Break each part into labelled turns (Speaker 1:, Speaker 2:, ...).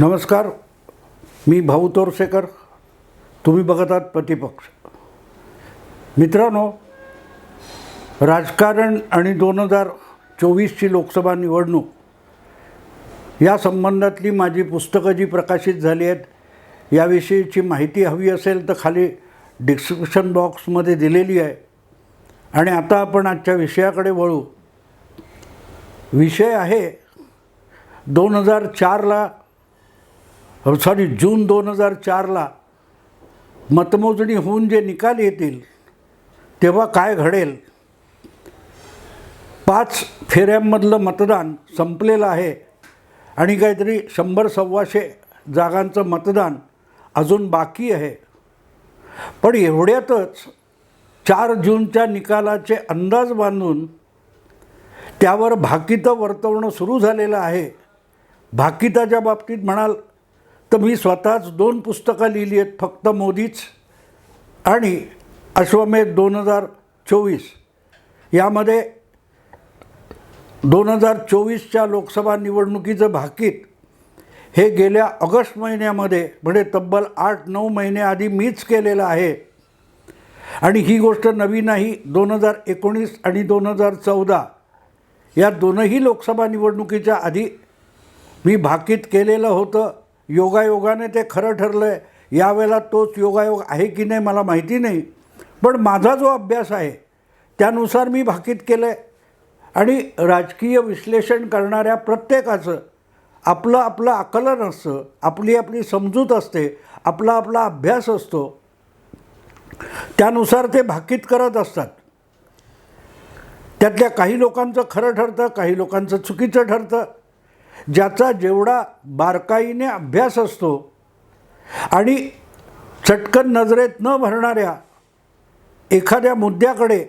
Speaker 1: नमस्कार मी भाऊ तोरसेकर तुम्ही बघत आहात प्रतिपक्ष. मित्रांनो राजकारण आणि दोन हजार चोवीसची लोकसभा निवडणूक या संबंधातली माझी पुस्तकं जी प्रकाशित झाली आहेत याविषयीची माहिती हवी असेल तर खाली डिस्क्रिप्शन बॉक्समध्ये दिलेली आहे. आणि आता आपण आजच्या विषयाकडे वळू. विषय आहे दोन हजार चारला सॉरी जून दोन हजार चारला मतमोजणी होऊन जे निकाल येतील तेव्हा काय घडेल? पाच फेऱ्यांमधलं मतदान संपलेलं आहे आणि काहीतरी शंभर सव्वाशे जागांचं मतदान अजून बाकी आहे. पण एवढ्यातच चार जूनच्या निकालाचे अंदाज बांधून त्यावर भाकितं वर्तवणं सुरू झालेलं आहे. भाकिताच्या बाबतीत म्हणाल तर मी स्वतःच दोन पुस्तकं लिहिली आहेत फक्त मोदीच आणि अश्वमेध दोन हजार चोवीस. यामध्ये दोन हजार चोवीसच्या लोकसभा निवडणुकीचं भाकीत हे गेल्या ऑगस्ट महिन्यामध्ये म्हणजे तब्बल आठ नऊ महिने आधी मीच केलेलं आहे. आणि ही गोष्ट नवी नाही दोन हजार एकोणीस आणि दोन हजार चौदा. या दोनही लोकसभा निवडणुकीच्या आधी मी भाकीत केलेलं होतं. योगायोगाने ते खरं ठरलं आहे यावेळेला तोच योगायोग आहे की नाही मला माहिती नाही. पण माझा जो अभ्यास आहे त्यानुसार मी भाकीत केलं आहे आणि राजकीय विश्लेषण करणाऱ्या प्रत्येकाचं आपलं आपलं आकलन असतं आपली आपली समजूत असते आपला आपला अभ्यास असतो. त्यानुसार ते भाकीत करत असतात. त्यातल्या काही लोकांचं खरं ठरतं काही लोकांचं चुकीचं ठरतं. ज्याचा जेवढा बारकाईने अभ्यास असतो आणि चटकन नजरेत न भरणाऱ्या एखाद्या मुद्द्याकडे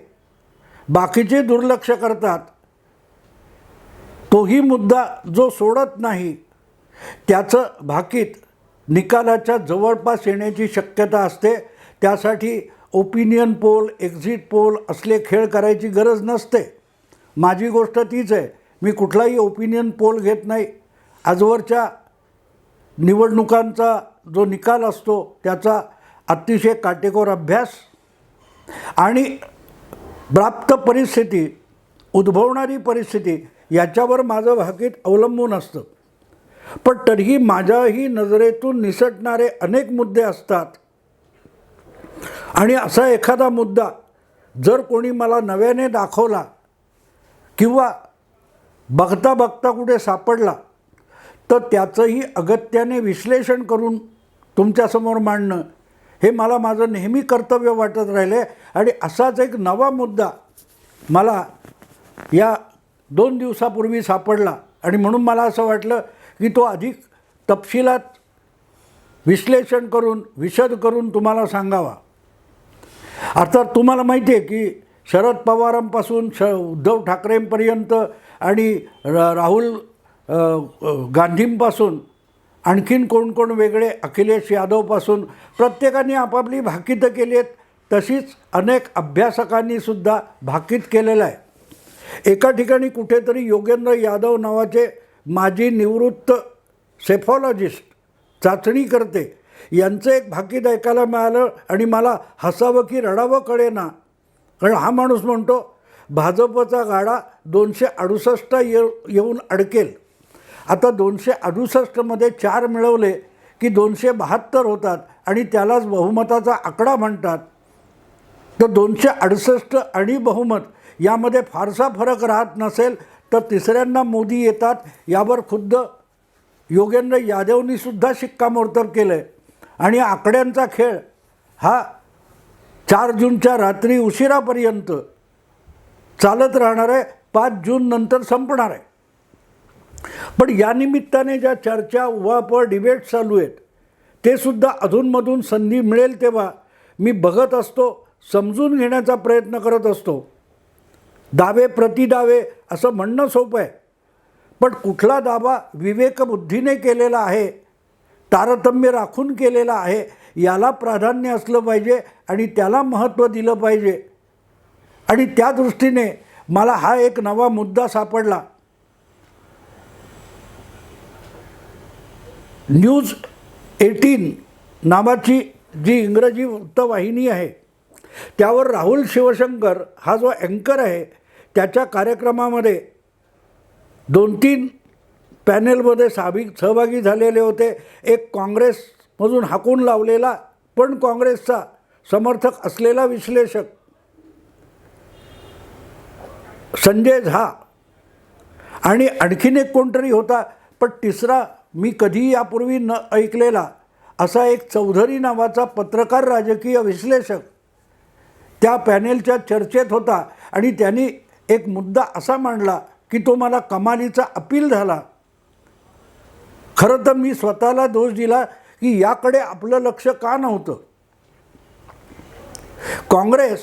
Speaker 1: बाकीचे दुर्लक्ष करतात तोही मुद्दा जो सोडत नाही त्याचं भाकीत निकालाच्या जवळपास येण्याची शक्यता असते. त्यासाठी ओपिनियन पोल एक्झिट पोल असले खेळ करायची गरज नसते. माझी गोष्ट तीच आहे. मी कुठलाही ओपिनियन पोल घेत नाही. आजवरच्या निवडणुकांचा जो निकाल असतो त्याचा अतिशय काटेकोर अभ्यास आणि प्राप्त परिस्थिती उद्भवणारी परिस्थिती याच्यावर माझं भाकीत अवलंबून असतं. पण तरीही माझ्याही नजरेतून निसटणारे अनेक मुद्दे असतात. आणि असा एखादा मुद्दा जर कोणी मला नव्याने दाखवला किंवा बघता बघता कुठे सापडला तर त्याचंही अगत्याने विश्लेषण करून तुमच्यासमोर मांडणं हे मला माझं नेहमी कर्तव्य वाटत राहिलं आहे आणि असाच एक नवा मुद्दा मला या दोन दिवसापूर्वी सापडला. आणि म्हणून मला असं वाटलं की तो अधिक तपशिलात विश्लेषण करून विशद करून तुम्हाला सांगावा. अर्थात तुम्हाला माहिती आहे की शरद पवारांपासून श उद्धव ठाकरेंपर्यंत आणि रा राहुल गांधींपासून आणखीन कोण कोण वेगळे अखिलेश यादवपासून प्रत्येकाने आपापली भाकीतं केली आहेत तशीच अनेक अभ्यासकांनी सुद्धा भाकीत केलेलं आहे. एका ठिकाणी कुठेतरी योगेंद्र यादव नावाचे माजी निवृत्त सेफॉलॉजिस्ट चाचणी करते. यांचं एक भाकीत ऐकायला मिळालं आणि मला हसावं की रडावं कळेना. कारण हा माणूस म्हणतो भाजपचा गाडा दोनशे अडुसष्ट ये येऊन अडकेल. आता दोनशे अडुसष्टमध्ये चार मिळवले की दोनशे बहात्तर होतात आणि त्यालाच बहुमताचा आकडा म्हणतात. तर दोनशे अडुसष्ट आणि बहुमत यामध्ये फारसा फरक राहत नसेल तर तिसऱ्यांदा मोदी येतात यावर खुद्द योगेंद्र यादवनीसुद्धा शिक्कामोर्तब केलं आहे आणि आकड्यांचा खेळ हा चार जूनच्या रात्री उशिरापर्यंत चालत राहणार आहे पाच जून नंतर संपणार आहे. पण या निमित्ताने ज्या चर्चा उवापर डिबेट चालू आहेत ते सुद्धा अधूनमधून संधी मिळेल तेव्हा मी बघत असतो समजून घेण्याचा प्रयत्न करत असतो. दावे प्रतिदावे असं म्हणणं सोपं आहे. पण कुठला दावा विवेकबुद्धीने केलेला आहे तारतम्य राखून केलेला आहे याला प्राधान्य असलं पाहिजे आणि त्याला महत्त्व दिलं पाहिजे. आणि त्या दृष्टीने मला हा एक नवा मुद्दा सापडला. न्यूज एटीन नावाची जी इंग्रजी वृत्तवाहिनी आहे त्यावर राहुल शिवशंकर हा जो अँकर आहे त्याच्या कार्यक्रमामध्ये दोन तीन पॅनेलमध्ये साभी सहभागी झालेले होते. एक काँग्रेसमधून हाकून लावलेला पण काँग्रेसचा समर्थक असलेला विश्लेषक. संजय झा आणि आणखीन एक कोणतरी होता पण तिसरा मी कधीही यापूर्वी न ऐकलेला असा एक चौधरी नावाचा पत्रकार राजकीय विश्लेषक. त्या पॅनेलच्या चर्चेत होता आणि त्यांनी एक मुद्दा असा मांडला की तो मला कमालीचा अपील झाला. खरं तर मी स्वतःला दोष दिला की याकडे आपलं लक्ष का नव्हतं? काँग्रेस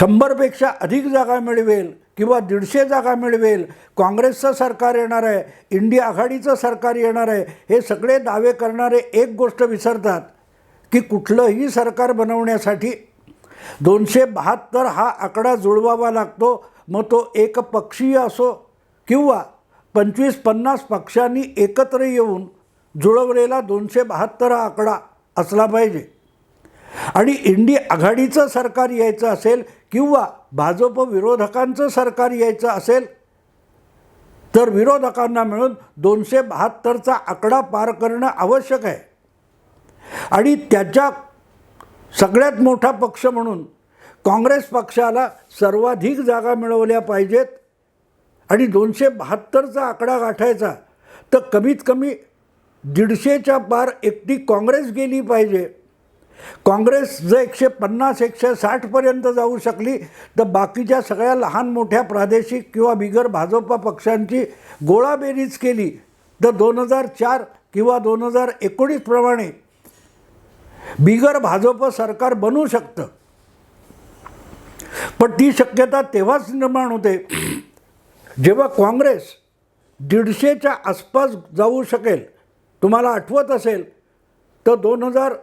Speaker 1: शंभरपेक्षा अधिक जागा मिळवेल किंवा दीडशे जागा मिळवेल काँग्रेसचं सरकार येणार आहे इंडिया आघाडीचं सरकार येणार आहे हे सगळे दावे करणारे एक गोष्ट विसरतात की कुठलंही सरकार बनवण्यासाठी दोनशे बहात्तर हा आकडा जुळवावा लागतो मग तो एक पक्षीय असो किंवा पंचवीस पन्नास पक्षांनी एकत्र येऊन जुळवलेला दोनशे बहात्तर हा आकडा असला पाहिजे. आणि इंडी आघाडीचं सरकार यायचं असेल किंवा भाजप विरोधकांचं सरकार यायचं असेल तर विरोधकांना मिळून दोनशे बहात्तरचा आकडा पार करणं आवश्यक आहे. आणि त्याच्या सगळ्यात मोठा पक्ष म्हणून काँग्रेस पक्षाला सर्वाधिक जागा मिळवल्या पाहिजेत आणि दोनशे बहात्तरचा आकडा गाठायचा तर कमीत कमी दीडशेच्या पार एकटी काँग्रेस गेली पाहिजे. काँग्रेस जर एकशे पन्नास एकशे साठपर्यंत जाऊ शकली तर बाकीच्या सगळ्या लहान मोठ्या प्रादेशिक किंवा बिगर भाजपा पक्षांची गोळाबेरीज केली तर दोन हजार चार किंवा दोन हजार एकोणीसप्रमाणे बिगर भाजप सरकार बनू शकतं. पण ती शक्यता तेव्हाच निर्माण होते जेव्हा काँग्रेस दीडशेच्या आसपास जाऊ शकेल तुम्हाला आठवत असेल तर दोन हजार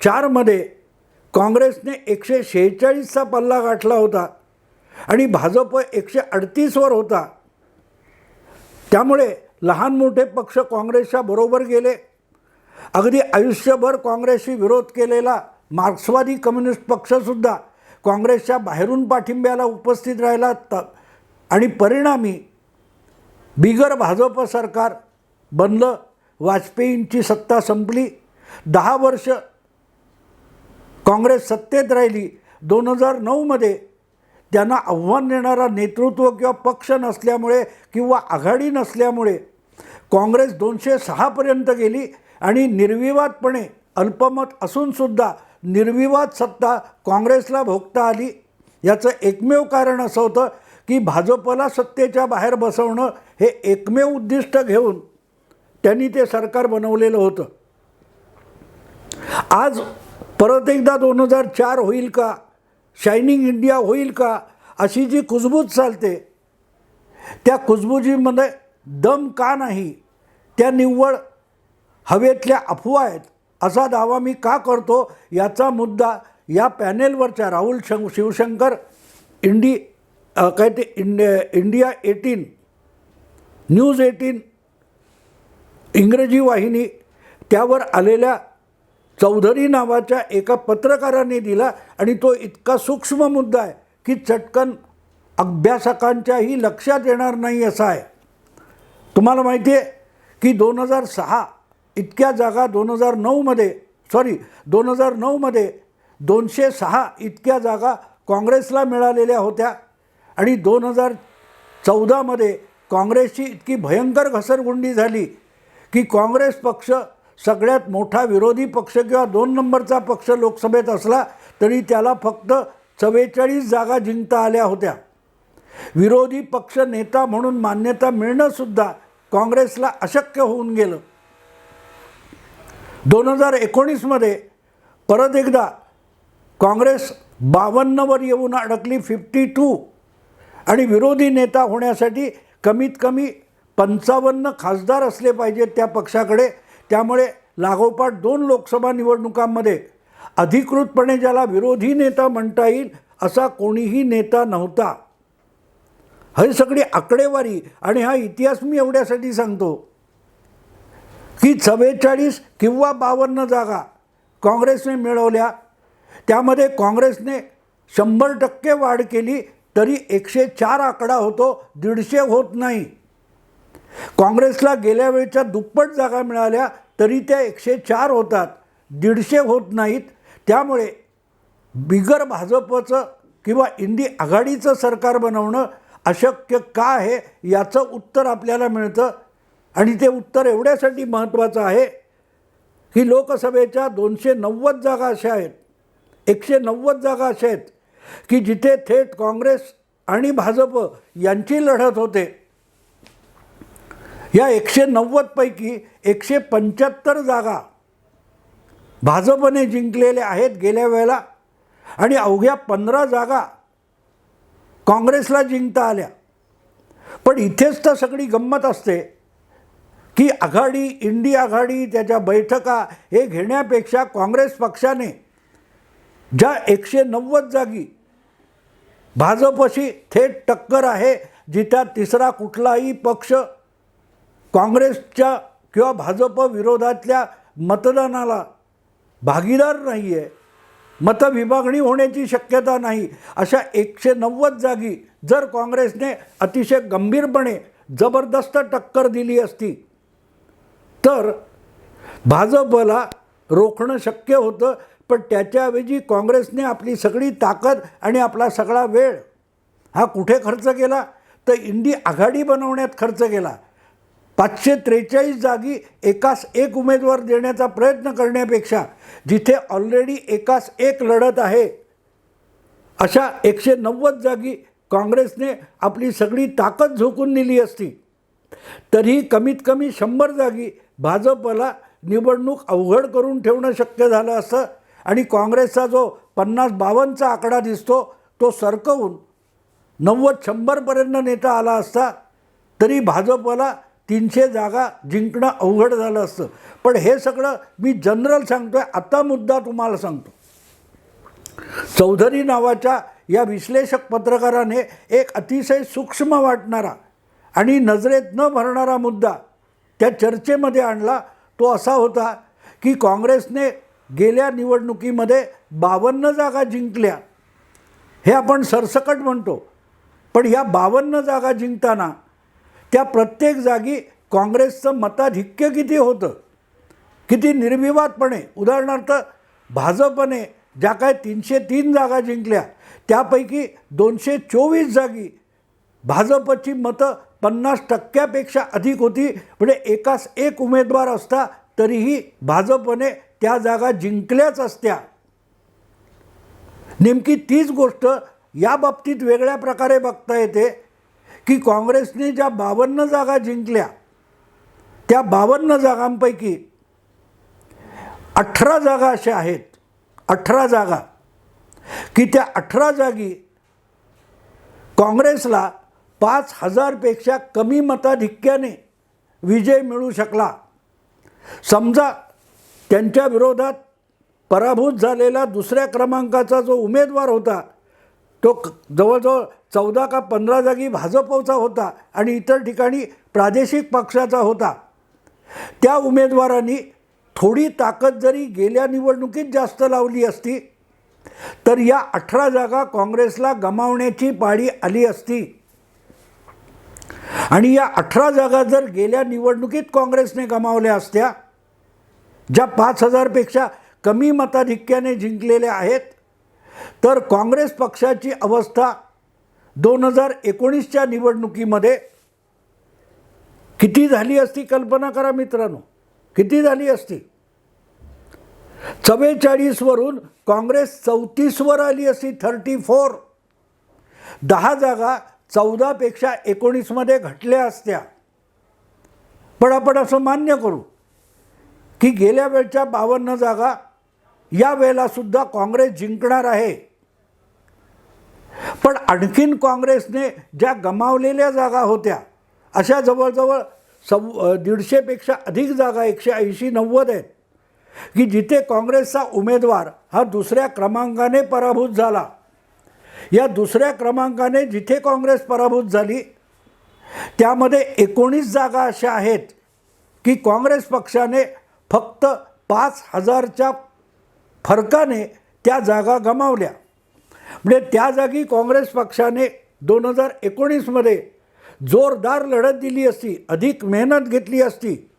Speaker 1: चारमध्ये काँग्रेसने एकशे शेहेचाळीसचा पल्ला गाठला होता आणि भाजप एकशे अडतीसवर होता. त्यामुळे लहान मोठे पक्ष काँग्रेसच्या बरोबर गेले. अगदी आयुष्यभर काँग्रेसशी विरोध केलेला मार्क्सवादी कम्युनिस्ट पक्षसुद्धा काँग्रेसच्या बाहेरून पाठिंब्याला उपस्थित राहिला त आणि परिणामी बिगर भाजप सरकार बनलं. वाजपेयींची सत्ता संपली. दहा वर्ष काँग्रेस सत्तेत राहिली. दोन हजार नऊमध्ये त्यांना आव्हान देणारा नेतृत्व किंवा पक्ष नसल्यामुळे किंवा आघाडी नसल्यामुळे काँग्रेस दोनशे सहापर्यंत गेली आणि निर्विवादपणे अल्पमत असूनसुद्धा निर्विवाद सत्ता काँग्रेसला भोगता आली. याचं एकमेव कारण असं होतं की भाजपला सत्तेच्या बाहेर बसवणं हे एकमेव उद्दिष्ट घेऊन त्यांनी ते सरकार बनवलेलं होतं. आज परत एकदा दोन हजार चार होईल का? शायनिंग इंडिया होईल का? अशी जी कुजबूज चालते त्या कुजबुजीमध्ये दम का नाही? त्या निव्वळ हवेतल्या अफवा आहेत. असा दावा मी का करतो? याचा मुद्दा या पॅनेलवरच्या राहुल शं शिवशंकर इंडी काय ते इंड इंडिया एटीन न्यूज एटीन इंग्रजी वाहिनी त्यावर आलेल्या चौधरी नावाच्या एका पत्रकाराने दिला आणि तो इतका सूक्ष्म मुद्दा आहे की चटकन अभ्यासकांच्याही लक्षात येणार नाही असा आहे. तुम्हाला माहिती आहे की दोन हजार सहा इतक्या जागा दोन हजार नऊमध्ये सॉरी दोन हजार नऊमध्ये दोनशे सहा इतक्या जागा काँग्रेसला मिळालेल्या होत्या आणि दोन हजार चौदामध्ये काँग्रेसची इतकी भयंकर घसरगुंडी झाली की काँग्रेस पक्ष सगळ्यात मोठा विरोधी पक्ष किंवा दोन नंबरचा पक्ष लोकसभेत असला तरी त्याला फक्त चव्वेचाळीस जागा जिंकता आल्या होत्या. विरोधी पक्ष नेता म्हणून मान्यता मिळणंसुद्धा काँग्रेसला अशक्य होऊन गेलं. दोन हजार एकोणीसमध्ये परत एकदा काँग्रेस बावन्नवर येऊन अडकली फिफ्टी टू आणि विरोधी नेता होण्यासाठी कमीत कमी पंचावन्न खासदार असले पाहिजेत त्या पक्षाकडे. त्यामुळे लागोपाठ दोन लोकसभा निवडणुकांमध्ये अधिकृतपणे ज्याला विरोधी नेता म्हणता येईल असा कोणीही नेता नव्हता. हे सगळी आकडेवारी आणि हा इतिहास मी एवढ्यासाठी सांगतो की चव्वेचाळीस किंवा बावन्न जागा काँग्रेसने मिळवल्या. त्यामध्ये काँग्रेसने शंभर टक्के वाढ केली तरी एकशे चार आकडा होतो दीडशे होत नाही. काँग्रेसला गेल्या वेळच्या दुप्पट जागा मिळाल्या तरी त्या एकशे चार होतात दीडशे होत नाहीत. त्यामुळे बिगर भाजपचं किंवा इंदी आघाडीचं सरकार बनवणं अशक्य का आहे याचं उत्तर आपल्याला मिळतं. आणि ते उत्तर एवढ्यासाठी महत्त्वाचं आहे की लोकसभेच्या दोनशे नव्वद जागा अशा आहेत एकशे नव्वद जागा अशा आहेत की जिथे थेट काँग्रेस आणि भाजप यांची लढत होते. या एकशे नव्वदपैकी एकशे पंच्याहत्तर जागा भाजपने जिंकलेल्या आहेत गेल्या वेळेला. आणि अवघ्या पंधरा जागा काँग्रेसला जिंकता आल्या. पण इथेच तर सगळी गंमत असते की आघाडी इंडी आघाडी त्याच्या बैठका हे घेण्यापेक्षा काँग्रेस पक्षाने ज्या एकशे नव्वद जागी भाजपशी थेट टक्कर आहे जिथं तिसरा कुठलाही पक्ष काँग्रेसच्या किंवा भाजप विरोधातल्या मतदानाला भागीदार नाही आहे मतविभागणी होण्याची शक्यता नाही अशा एकशे नव्वद जागी जर काँग्रेसने अतिशय गंभीरपणे जबरदस्त टक्कर दिली असती तर भाजपला रोखणं शक्य होतं पण त्याच्याऐवजी काँग्रेसने आपली सगळी ताकद आणि आपला सगळा वेळ हा कुठे खर्च केला? तर इंडी आघाडी बनवण्यात खर्च केला. पाचशे त्रेचाळीस जागी एकास एक उमेदवार देण्याचा प्रयत्न करण्यापेक्षा जिथे ऑलरेडी एकास एक लढत आहे अशा एकशे नव्वद जागी काँग्रेसने आपली सगळी ताकद झोकून दिली असती. तरीही कमीत कमी शंभर जागी भाजपला निवडणूक अवघड करून ठेवणं शक्य झालं असतं आणि काँग्रेसचा जो पन्नास बावन्नचा आकडा दिसतो तो सरकवून नव्वद शंभरपर्यंत नेता आला असता तरी भाजपला तीनशे जागा जिंकणं अवघड झालं असतं. पण हे सगळं मी जनरल सांगतोय आता मुद्दा तुम्हाला सांगतो. चौधरी नावाच्या या विश्लेषक पत्रकाराने एक अतिशय सूक्ष्म वाटणारा आणि नजरेत न भरणारा मुद्दा त्या चर्चेमध्ये आणला. तो असा होता की काँग्रेसने गेल्या निवडणुकीमध्ये बावन्न जागा जिंकल्या. हे आपण सरसकट म्हणतो. पण या बावन्न जागा जिंकताना त्या प्रत्येक जागी काँग्रेसचं मताधिक्य किती होतं? किती निर्विवादपणे उदाहरणार्थ भाजपने ज्या काय तीनशे तीन जागा जिंकल्या त्यापैकी दोनशे चोवीस जागी भाजपची मतं पन्नास टक्क्यापेक्षा अधिक होती. म्हणजे एकास एक उमेदवार असता तरीही भाजपने त्या जागा जिंकल्याच असत्या. नेमकी तीच गोष्ट या बाबतीत वेगळ्या प्रकारे बघता येते. की काँग्रेसने ज्या बावन्न जागा जिंकल्या त्या बावन्न जागांपैकी अठरा जागा अशा आहेत अठरा जागा की त्या अठरा जागी काँग्रेसला पाच हजारपेक्षा कमी मताधिक्याने विजय मिळू शकला. समजा त्यांच्या विरोधात पराभूत झालेला दुसऱ्या क्रमांकाचा जो उमेदवार होता तो क- जवळजवळ चौदा का पंधरा जागी भाजपचा होता आणि इतर ठिकाणी प्रादेशिक पक्षाचा होता. त्या उमेदवारांनी थोडी ताकद जरी गेल्या निवडणुकीत जास्त लावली असती तर या अठरा जागा काँग्रेसला गमावण्याची पाळी आली असती. आणि या अठरा जागा जर गेल्या निवडणुकीत काँग्रेसने गमावल्या असत्या ज्या पाच हजारपेक्षा कमी मताधिक्याने जिंकलेल्या आहेत तर काँग्रेस पक्षाची अवस्था दोन हजार एकोणीसच्या निवडणुकीमध्ये किती झाली असती? कल्पना करा मित्रांनो. किती झाली असती? चव्वेचाळीसवरून काँग्रेस चौतीसवर आली असती थर्टी फोर. दहा जागा चौदापेक्षा एकोणीसमध्ये घटल्या असत्या. पण आपण असं मान्य करू की गेल्या वेळच्या बावन्न जागा या वेळेलासुद्धा काँग्रेस जिंकणार आहे. पण आणखीन काँग्रेसने ज्या गमावलेल्या जागा होत्या अशा जवळजवळ सव दीडशेपेक्षा अधिक जागा एकशे ऐंशी नव्वद आहेत की जिथे काँग्रेसचा उमेदवार हा दुसऱ्या क्रमांकाने पराभूत झाला. या दुसऱ्या क्रमांकाने जिथे काँग्रेस पराभूत झाली त्यामध्ये एकोणीस जागा अशा आहेत की काँग्रेस पक्षाने फक्त पाच हजारच्या फरकाने त्या जागा गमावल्या. म्हणजे त्या जागी काँग्रेस पक्षाने दोन हजार एकोणीसमध्ये जोरदार लढत दिली असती अधिक मेहनत घेतली असती.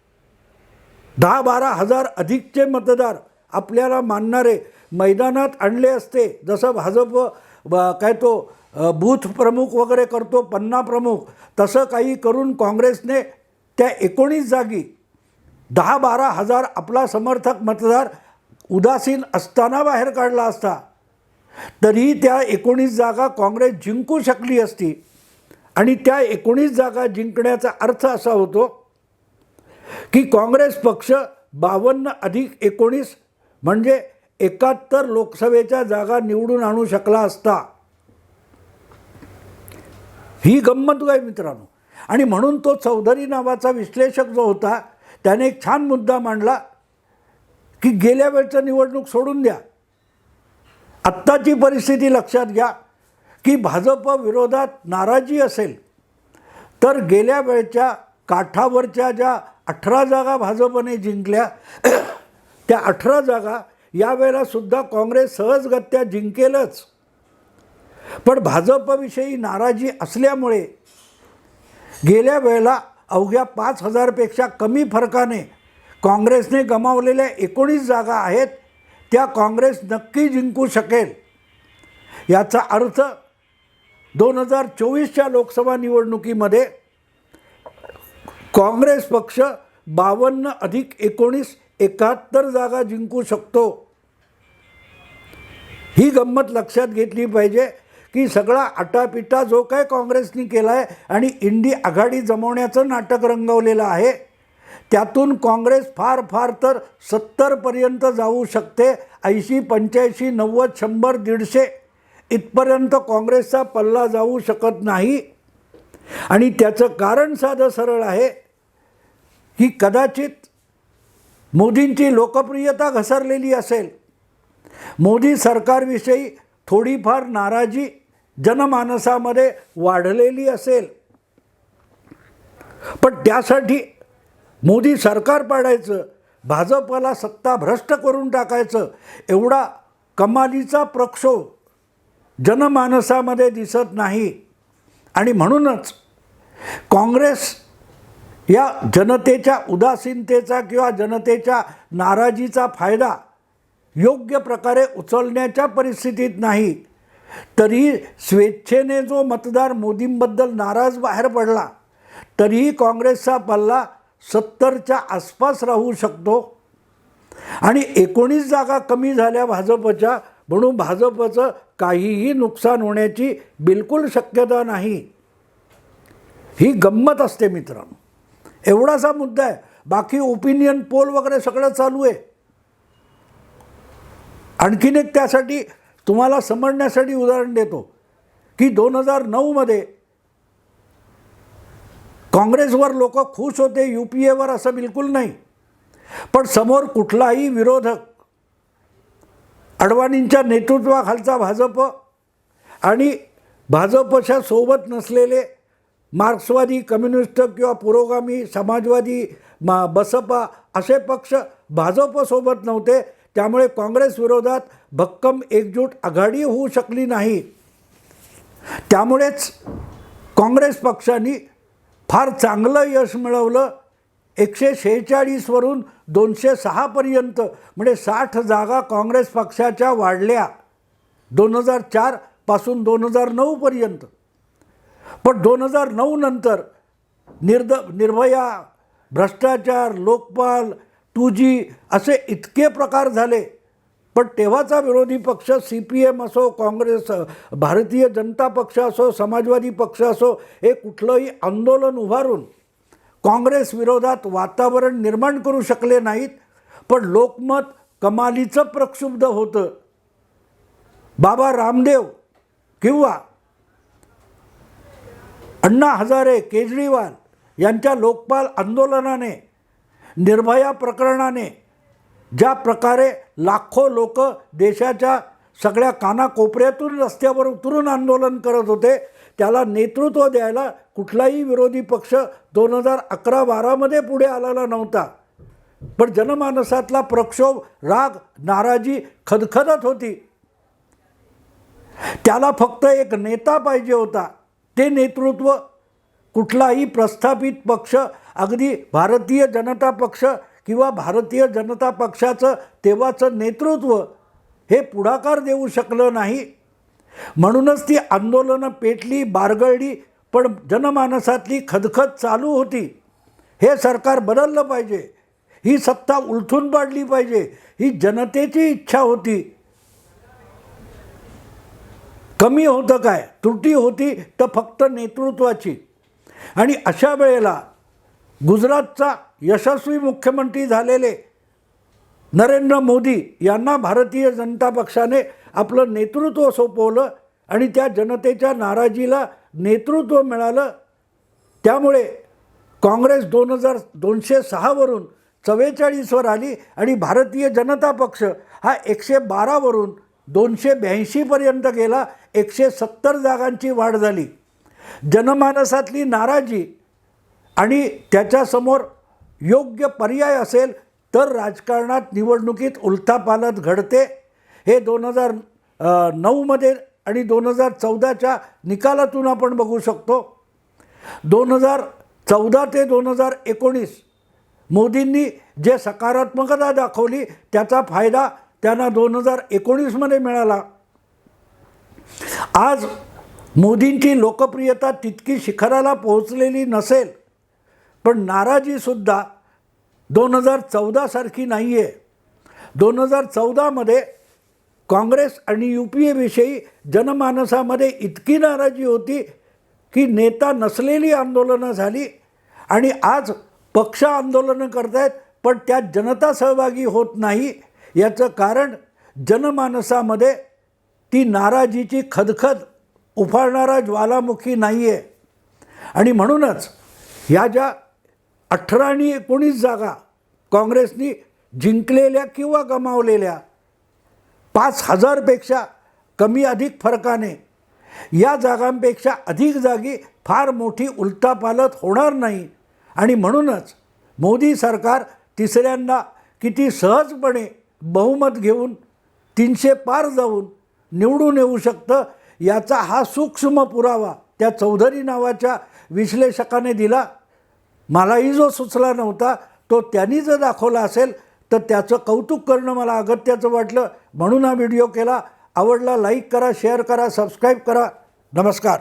Speaker 1: दहा बारा हजार अधिकचे मतदार आपल्याला मानणारे मैदानात आणले असते. जसं भाजप ब- काय तो बूथ प्रमुख वगैरे करतो पन्ना प्रमुख तसं काही करून काँग्रेसने त्या एकोणीस जागी दहा बारा हजार आपला समर्थक मतदार उदासीन असताना बाहेर काढला असता तरी त्या एकोणीस जागा काँग्रेस जिंकू शकली असती. आणि त्या एकोणीस जागा जिंकण्याचा अर्थ असा होतो की काँग्रेस पक्ष बावन्न अधिक एकोणीस म्हणजे एकाहत्तर लोकसभेच्या जागा निवडून आणू शकला असता. ही गंमत आहे मित्रांनो. आणि म्हणून तो चौधरी नावाचा विश्लेषक जो होता त्याने एक छान मुद्दा मांडला की गेल्या वेळचं निवडणूक सोडून द्या. आत्ताची परिस्थिती लक्षात घ्या की भाजप विरोधात नाराजी असेल तर गेल्या वेळच्या काठावरच्या ज्या अठरा जागा भाजपने जिंकल्या त्या अठरा जागा यावेळेलासुद्धा काँग्रेस सहजगत्या जिंकेलच. पण भाजपविषयी नाराजी असल्यामुळे गेल्या वेळेला अवघ्या पाच हजारपेक्षा कमी फरकाने काँग्रेसने गमावलेल्या एकोणीस जागा आहेत त्या काँग्रेस नक्की जिंकू शकेल. याचा अर्थ दोन हजार चोवीसच्या लोकसभा निवडणुकीमध्ये काँग्रेस पक्ष बावन्न अधिक एकोणीस एकाहत्तर जागा जिंकू शकतो. ही गंमत लक्षात घेतली पाहिजे की सगळा आटापिटा जो काय काँग्रेसनी केला आहे आणि इंडी आघाडी जमवण्याचं नाटक रंगवलेलं आहे त्यातून काँग्रेस फार फार तर सत्तरपर्यंत जाऊ शकते ऐंशी पंच्याऐंशी नव्वद शंभर दीडशे इथपर्यंत काँग्रेसचा पल्ला जाऊ शकत नाही. आणि त्याचं कारण साधं सरळ आहे की कदाचित मोदींची लोकप्रियता घसरलेली असेल. मोदी सरकारविषयी थोडीफार नाराजी जनमानसामध्ये वाढलेली असेल. पण त्यासाठी मोदी सरकार पाडायचं भाजपला सत्ता भ्रष्ट करून टाकायचं एवढा कमालीचा प्रक्षोभ जनमानसामध्ये दिसत नाही. आणि म्हणूनच काँग्रेस या जनतेच्या उदासीनतेचा किंवा जनतेच्या नाराजीचा फायदा योग्य प्रकारे उचलण्याच्या परिस्थितीत नाही. तरी स्वेच्छेने जो मतदार मोदींबद्दल नाराज बाहेर पडला तरीही काँग्रेसचा पल्ला सत्तरच्या आसपास राहू शकतो. आणि एकोणीस जागा कमी झाल्या भाजपच्या म्हणून भाजपचं काहीही नुकसान होण्याची बिलकुल शक्यता नाही. ही गंमत असते मित्रांनो. एवढासा मुद्दा आहे. बाकी ओपिनियन पोल वगैरे सगळं चालू आहे. आणखीन एक त्यासाठी तुम्हाला समजण्यासाठी उदाहरण देतो की दोन हजार नऊमध्ये काँग्रेसवर लोक खुश होते यू पी एवर असं बिलकुल नाही. पण समोर कुठलाही विरोधक अडवाणींच्या नेतृत्वाखालचा भाजप आणि भाजपच्या सोबत नसलेले मार्क्सवादी कम्युनिस्ट किंवा पुरोगामी समाजवादी मा बसपा असे पक्ष भाजपसोबत नव्हते. त्यामुळे काँग्रेस विरोधात भक्कम एकजूट आघाडी होऊ शकली नाही. त्यामुळेच काँग्रेस पक्षाने फार चांगलं यश मिळवलं. एकशे शेहेचाळीसवरून दोनशे सहापर्यंत म्हणजे साठ जागा काँग्रेस पक्षाच्या वाढल्या. दोन हजार चारपासून दोन हजार नऊपर्यंत पण दोन हजार नऊ नंतर निर्द निर्भया भ्रष्टाचार लोकपाल टू जी असे इतके प्रकार झाले पण तेव्हाचा विरोधी पक्ष सी पी एम असो काँग्रेस भारतीय जनता पक्ष असो समाजवादी पक्ष असो हे कुठलंही आंदोलन उभारून काँग्रेस विरोधात वातावरण निर्माण करू शकले नाहीत पण लोकमत कमालीचं प्रक्षुब्ध होतं. बाबा रामदेव किंवा अण्णा हजारे केजरीवाल यांच्या लोकपाल आंदोलनाने निर्भया प्रकरणाने ज्या प्रकारे लाखो लोक देशाच्या सगळ्या कानाकोपऱ्यातून रस्त्यावर उतरून आंदोलन करत होते त्याला नेतृत्व द्यायला कुठलाही विरोधी पक्ष दोन हजार अकरा बारामध्ये पुढे आलेला नव्हता. पण जनमानसातला प्रक्षोभ राग नाराजी खदखदत होती. त्याला फक्त एक नेता पाहिजे होता. ते नेतृत्व कुठलाही प्रस्थापित पक्ष अगदी भारतीय जनता पक्ष किंवा भारतीय जनता पक्षाचं तेव्हाचं नेतृत्व हे पुढाकार देऊ शकलं नाही. म्हणूनच ती आंदोलनं पेटली बारगळली पण जनमानसातली खदखद चालू होती. हे सरकार बदललं पाहिजे. ही सत्ता उलथून पाडली पाहिजे. ही जनतेची इच्छा होती. कमी होतं काय? त्रुटी होती तर फक्त नेतृत्वाची. आणि अशा वेळेला गुजरातचा यशस्वी मुख्यमंत्री झालेले नरेंद्र मोदी यांना भारतीय जनता पक्षाने आपलं नेतृत्व सोपवलं आणि त्या जनतेच्या नाराजीला नेतृत्व मिळालं. त्यामुळे काँग्रेस दोन हजार दोनशे सहावरून चव्वेचाळीसवर आली आणि भारतीय जनता पक्ष हा एकशे बारावरून दोनशे ब्याऐंशीपर्यंत गेला एकशे सत्तर जागांची वाढ झाली. जनमानसातली नाराजी आणि त्याच्यासमोर योग्य पर्याय असेल तर राजकारणात निवडणुकीत उलथापालथ घडते. हे दोन हजार नऊमध्ये आणि दोन हजार चौदाच्या निकालातून आपण बघू शकतो. दोन हजार चौदा ते दोन हजार एकोणीस मोदींनी जे सकारात्मकता दाखवली त्याचा फायदा त्यांना दोन हजार एकोणीसमध्ये मिळाला. आज मोदींची लोकप्रियता तितकी शिखराला पोहोचलेली नसेल पण नाराजीसुद्धा दोन हजार चौदासारखी नाही आहे दोन हजार चौदामध्ये काँग्रेस आणि यू पी एविषयी जनमानसामध्ये इतकी नाराजी होती की नेता नसलेली आंदोलनं झाली आणि आज पक्ष आंदोलनं करतायत पण त्यात जनता सहभागी होत नाही याचं कारण जनमानसामध्ये ती नाराजीची खदखद उफाळणारा ज्वालामुखी नाही आहे आणि म्हणूनच ह्या ज्या अठरा आणि एकोणीस जागा काँग्रेसनी जिंकलेल्या किंवा गमावलेल्या पाच हजारपेक्षा कमी अधिक फरकाने या जागांपेक्षा अधिक जागी फार मोठी उलटापालत होणार नाही. आणि म्हणूनच मोदी सरकार तिसऱ्यांदा किती सहजपणे बहुमत घेऊन तीनशे पार जाऊन निवडून येऊ शकतं याचा हा सूक्ष्म पुरावा त्या चौधरी नावाच्या विश्लेषकाने दिला. मलाही जो सुचला नव्हता तो त्यांनी जर दाखवला असेल तर त्याचं कौतुक करणं मला अगत्याचं वाटलं. म्हणून हा व्हिडिओ केला. आवडला लाईक करा शेअर करा सबस्क्राईब करा. नमस्कार.